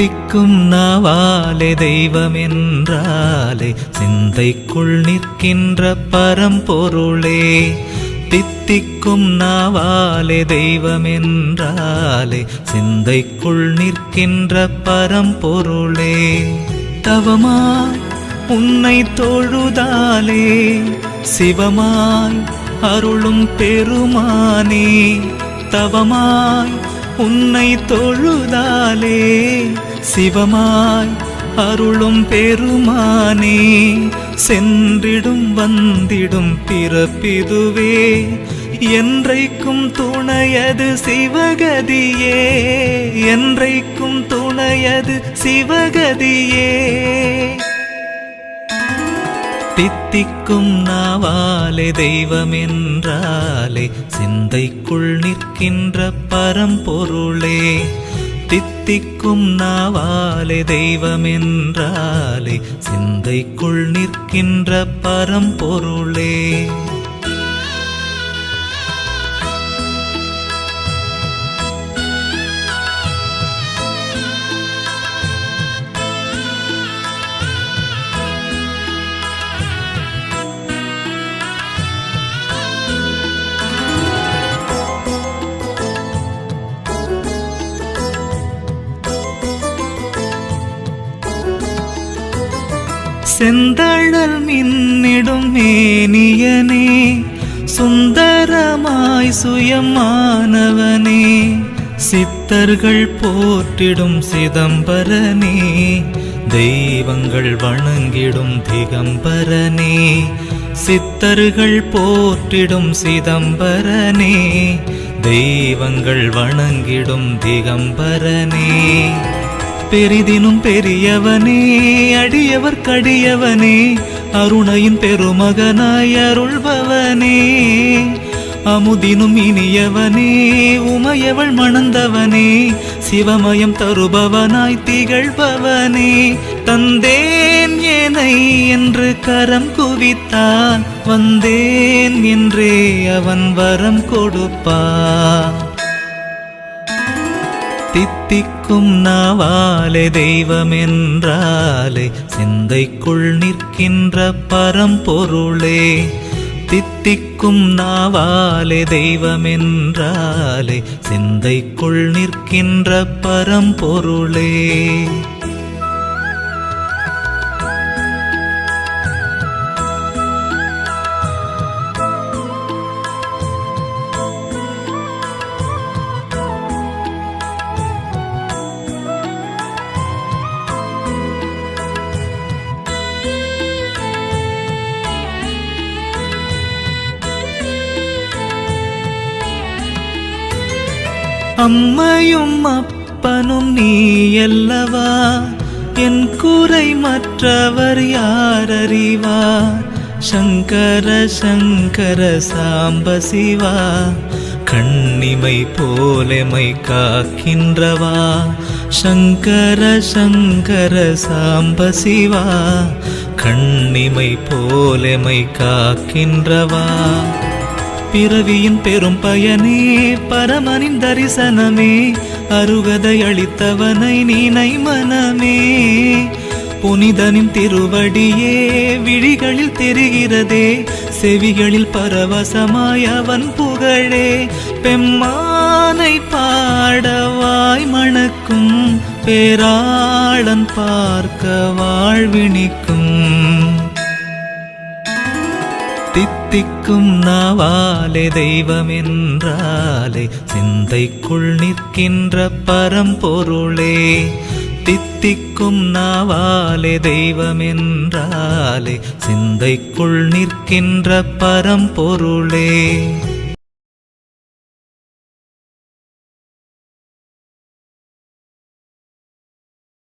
தித்திக்கும் நாவாலே தெய்வம் என்றாலே சிந்தைக்குள் நிற்கின்ற பரம்பொருளே தித்திக்கும் நாவாலே தெய்வம் என்றாலே சிந்தைக்குள் நிற்கின்ற பரம்பொருளே. தவமாய் உன்னை தொழுதாலே சிவமாய் அருளும் பெருமானே தவமாய் உன்னை தொழுதாலே சிவமாய் அருளும் பெருமானே சென்றிடும் வந்திடும் பிறப்பிதுவே என்றைக்கும் துணையது சிவகதியே என்றைக்கும் துணையது சிவகதியே. தித்திக்கும் நாவாலே தெய்வமென்றாலே சிந்தைக்குள் நிற்கின்ற பரம்பொருளே தித்திக்கும் நாவாலே தெய்வமென்றாலே சிந்தைக்குள் நிற்கின்ற பரம்பொருளே. செந்தழல் மின்னிடும் மேனியனே சுந்தரமாய் சுயமானவனே சித்தர்கள் போற்றிடும் சிதம்பரனே தெய்வங்கள் வணங்கிடும் திகம்பரனே சித்தர்கள் போற்றிடும் சிதம்பரனே தெய்வங்கள் வணங்கிடும் திகம்பரனே. பெரிதினும் பெரியவனே அடியவர் கடியவனே அருணையின் பெருமகனாய் அருள்பவனே. அமுதினும் இனியவனே உமையவள் மணந்தவனே சிவமயம் தருபவனாய் திகழ்பவனே. தந்தேன் ஏனை என்று கரம் குவித்தான் வந்தேன் என்றே அவன் வரம் கொடுப்பான். தித்திக்கும் நாவாலே தெய்வமென்றாலே சிந்தைக்குள் நிற்கின்ற பரம்பொருளே. தித்திக்கும் நாவாலே தெய்வமென்றாலே சிந்தைக்குள் நிற்கின்ற பரம்பொருளே. அம்மையும் அப்பனும் நீ நீயல்லவா என் கூரை மற்றவர் யார் அறிவார் சங்கர சங்கர சாம்ப சிவா கண்ணிமை போலமை காக்கின்றவா? சங்கர சங்கர சாம்ப சிவா கண்ணிமை போலமை காக்கின்றவா? பிறவியின் பெரும் பயனே பரமனின் தரிசனமே அருகதை அளித்தவனை நீனை மனமே. புனிதனின் திருவடியே விழிகளில் தெரிகிறதே செவிகளில் பரவசமாய் அவன் புகழே. பெம்மானை பாடவாய் மணக்கும் பேராளன் பார்க்க வாழ்வினிக்கும். தித்திக்கும் நாவாலே தெய்வம் என்றாலே சிந்தைக்குள் நிற்கின்ற பரம்பொருளே தித்திக்கும் நாவாலே தெய்வம் என்றாலே சிந்தைக்குள் நிற்கின்ற பரம்பொருளே.